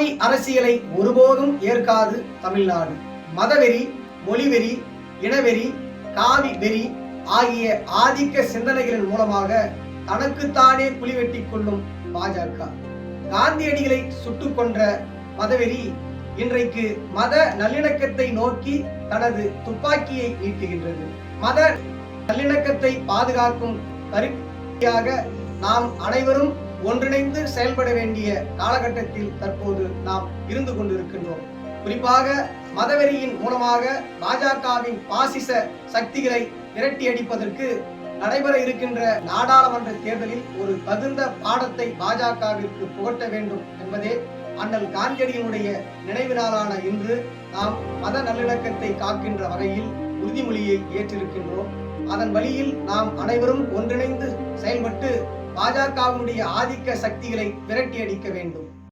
சாதி அரசியலை ஒருபோதும் ஏற்காது தமிழ்நாடு. மதவெறி மொழிவெறி இனவெறி காவி வெறி ஆகிய ஆதிக்க சிந்தனைகளின் மூலமாக தனக்குத்தானே குழிவெட்டி கொள்ளும் பாஜக. காந்தியடிகளை சுட்டு கொன்ற மதவெறி இன்றைக்கு மத நல்லிணக்கத்தை நோக்கி தனது துப்பாக்கியை நீட்டுகின்றது. மத நல்லிணக்கத்தை பாதுகாக்கும் கருவியாக நாம் அனைவரும் ஒன்றிணைந்து செயல்பட வேண்டிய காலகட்டத்தில் தற்போது நாம் இருந்து கொண்டிருக்கின்றோம். குறிப்பாக மதவெறியின் மூலமாக பாஜகவின் பாசிச சக்திகளை விரட்டி அடிப்பதற்கு நடைபெற இருக்கின்ற நாடாளுமன்ற தேர்தலில் ஒரு தகுந்த பாடத்தை பாஜகவிற்கு புகட்ட வேண்டும் என்பதே அண்ணல் காந்தியடியினுடைய நினைவு நாளான இன்று நாம் மத நல்லிணக்கத்தை காக்கின்ற வகையில் உறுதிமொழியை ஏற்றிருக்கின்றோம். அதன் வழியில் நாம் அனைவரும் ஒன்றிணைந்து செயல்பட்டு பாஜகவுடைய ஆதிக்க சக்திகளை விரட்டி அடிக்க வேண்டும்.